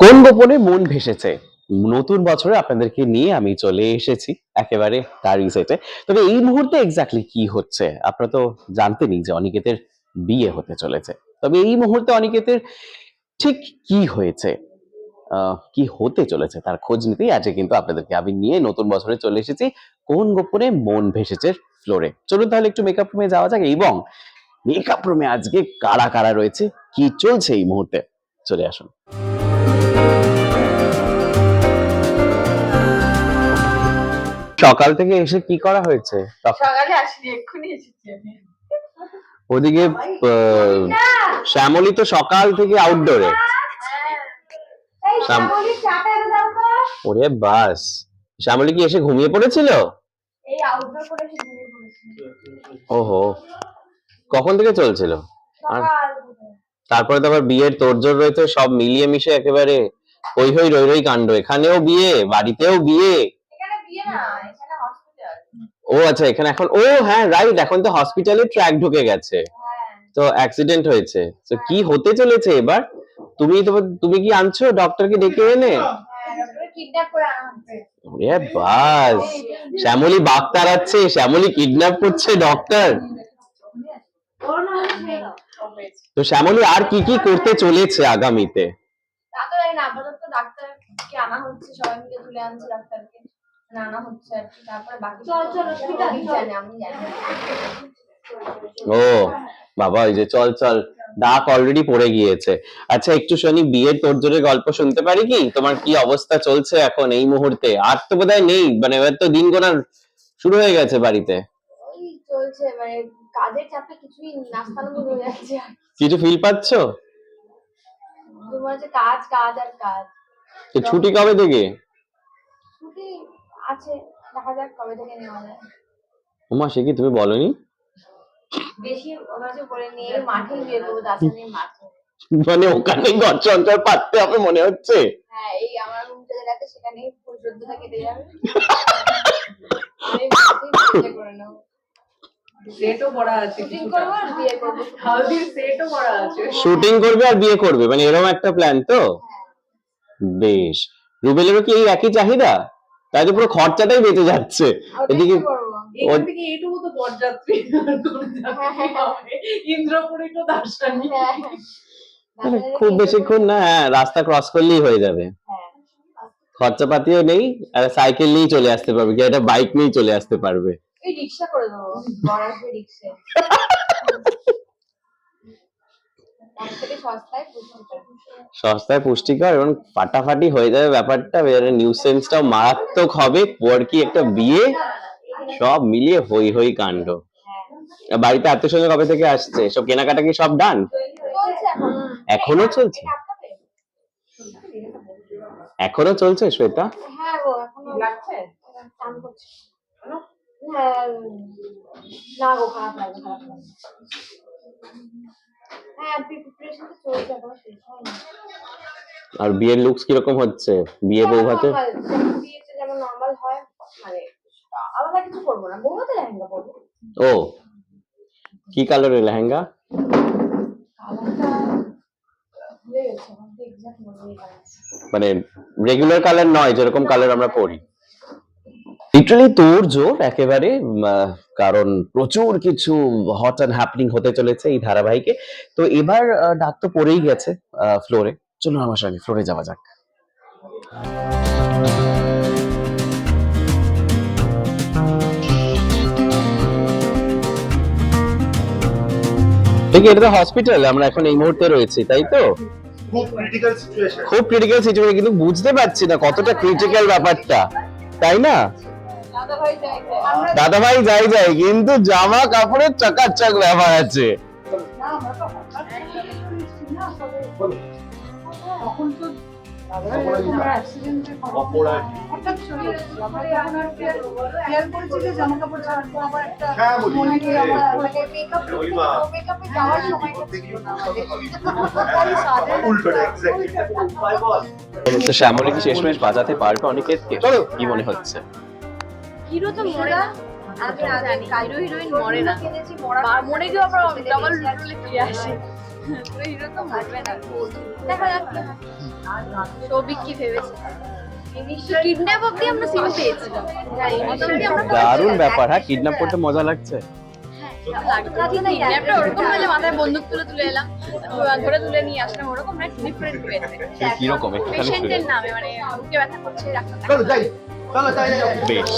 কোন গোপনে মন ভেসেছে? নতুন বছরে আপনাদেরকে নিয়ে আমি চলে এসেছি, একেবারে তার সেটে। তবে এই মুহূর্তে এক্স্যাক্টলি কি হচ্ছে? আপনারা তো জানতেনই যে অনিকেতের বিয়ে হতে চলেছে। তবে এই মুহূর্তে অনিকেতের ঠিক কি হয়েছে? কি হতে চলেছে তার খোঁজ নিতেই আজকে কিন্তু আপনাদেরকে আমি নিয়ে নতুন বছরে চলে এসেছি। কোন গোপনে মন ভেসেছে ফ্লোরে চলুন তাহলে একটু মেকআপ রুমে যাওয়া যাক এবং মেকআপ রুমে আজকে কারা কারা রয়েছে? কি চলছে এই মুহূর্তে? চলে আসুন। সকাল থেকে এসে কি করা হয়েছে? সক- সকালে আসিনি এক্ষুনি এসেছি ওদিকে শ্যামলী তো সকাল থেকে আউটডোরে তো। ওরে বাস। শ্যামলী কি এসে ঘুমিয়ে পড়েছিল? ওহো। কখন থেকে চলছিল? আর তারপরে তো আবার বিয়ের তোড়জোড় রয়েছে সব মিলিয়ে মিশে একেবারে হই হই রই রই কাণ্ড। এখানেও বিয়ে বাড়িতেও বিয়ে। ও আচ্ছা এখানে এখন ও হ্যাঁ রাইট এখন তো হসপিটালে ট্র্যাক ঢুকে গেছে। হ্যাঁ। তো অ্যাক্সিডেন্ট হয়েছে। তো কি হতে চলেছে এবার? তুমি তো তুমি কি আনছো? ডক্টরকে ডেকে এনে? হ্যাঁ আনা বাস! শ্যামলী বাগ তাড়াচ্ছে শ্যামলী কিডন্যাপ করছে ডক্টর তো শ্যামলী আর কি কি করতে চলেছে আগামীতে? আপাতত ডাক্তারকে আনা হচ্ছে সবাই মিলে তুলে আনছে ডাক্তারকে না হচ্ছে আর কি তারপরে বাকি চল চল জানে আমি জানি। ও বাবা ওই যে চল চল ডাক অলরেডি পড়ে গিয়েছে। আচ্ছা একটু শুনি বিয়ের তোড়জোড়ের গল্প শুনতে পারি কি? তোমার কি অবস্থা চলছে এখন এই মুহূর্তে? আর তো বোধহয় নেই মানে এবার তো দিন গোনা শুরু হয়ে গেছে বাড়িতে। চলছে মানে কাজের চাপে কিছুই নাস্তানো হয়ে যাচ্ছে কিছু ফিল পাচ্ছ? তোমার হচ্ছে কাজ কাজ আর কাজ। তো ছুটি কবে থেকে? ছুটি আছে দেখা যাক কবে থেকে নেওয়া যায়। উমা সে কি তুমি বলনি? বেশি করে নিয়ে মাঠে করব দাদা মাঠে। মানে ওখানেই ঘর পাততে হবে মনে হচ্ছে? হ্যাঁ এই আমার রুমটা যেটা আছে সেখানেই পরিশুদ্ধতা কেটে যাবে। আমি করে নেব সেটও করা আছে শুটিং কিছুটা। আর বিয়ে করব? হালদির সেটও করা আছে। শুটিং করবে আর বিয়ে করবে? মানে এরকম একটা প্ল্যান তো? বেশ। রুবেলেরও কি এই একই চাহিদা? তাই তো পুরো খরচাটাই বেঁচে যাচ্ছে। এদিকে এইটুকু তো পদযাত্রী। ইন্দ্রপুরে তো দার্শনিক। হ্যাঁ মানে দাদাদের খুব বেশিক্ষণ না হ্যাঁ, রাস্তা ক্রস করলেই হয়ে যাবে। হ্যাঁ। খরচাপাতিও নেই আর সাইকেল নিয়েই চলে আসতে পারবে কি একটা বাইক নিয়েই চলে আসতে পারবে। রিক্সা করে দেবো রিক্সা। সস্তায় পুষ্টিকর। এবং ফাটাফাটি হয়ে যাবে ব্যাপারটা। নিউজ সেন্সটাও মারাত্মক হবে। পর কি একটা বিয়ে সব মিলিয়ে হই হই কাণ্ড। হ্যাঁ। আর বাড়িতে আত্মীয় স্বজন কবে থেকে আসছে? সব কেনাকাটা কি সব ডান এখনও। চলছে? আটকাবে? এখনও চলছে শ্বেতা? হ্যাঁ গো এখনও লাগছে টান করছে। হ্যাঁ না গো খারাপ লাগে খারাপ লাগে। আর বিয়ের লুকস কীরকম হচ্ছে? বিয়ে বউ ভাতে বিয়েতে যেমন নর্মাল হয় মানে আলাদা কিছু করব না। বউতে লেহেঙ্গা পরবো। ও কি কালারের লেহেঙ্গা? মনে মানে রেগুলার কালার নয় যেরকম কালার আমরা পরি। লিটারালি তোর জোর একেবারে কারণ প্রচুর কিছু হট অ্যান্ড হ্যাপনিং হতে চলেছে এই ধারাবাহিকে। তো এবার ডাক তো পড়েই গেছে ফ্লোরে। চলুন আমার সঙ্গে ফ্লোরে যাওয়া যাক। ঠিক এটা তো হসপিটাল আমরা এখন এই মুহূর্তে রয়েছি তাই তো? খুব ক্রিটিক্যাল সিচুয়েশন খুব ক্রিটিক্যাল সিচুয়েশন কিন্তু বুঝতে পারছি না কতটা ক্রিটিক্যাল ব্যাপারটা তাই না? দাদা ভাই যাই যাই কিন্তু জামা কাপড়ের চকাচক ব্যাপার আছে। হ্যাঁ এক্স্যাক্টলি তো শ্যামলী কি শেষমেশ বাজাতে পারবে অনিকেতকে কি মনে হচ্ছে? হিরো তো মরে না। আমি জানি। হিরো হিরোইন মরে না। কিনেছি মরা মরে গিয়ে আবার ডাবল ফিরে আসে। হিরো তো মরবে না। দেখা যাক। কি সৌভিক কি ভেবেছে। কিডন্যাপ অব্দি আমরা সিন পেয়েছি অত অব্দি আমরা দারুণ ব্যাপার হ্যাঁ কিডন্যাপ করতে মজা লাগছে। কিডন্যাপটা ওরকম হলে মাথায় বন্দুক তুলে তুলে এলাম। ধরে তুলে নিয়ে আসলাম। ওরকম না ডিফারেন্ট ওয়েতে কীরকম? একটুখানি পেশেন্টের নামে মানে বুকে ব্যথা করছে ডাক্তার বেশ।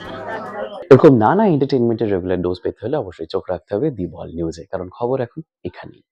না। এরকম নানা এন্টারটেনমেন্টের রেগুলার ডোজ পেতে হলে অবশ্যই চোখ রাখতে হবে, দি বল নিউজে কারণ খবর এখন এখানেই।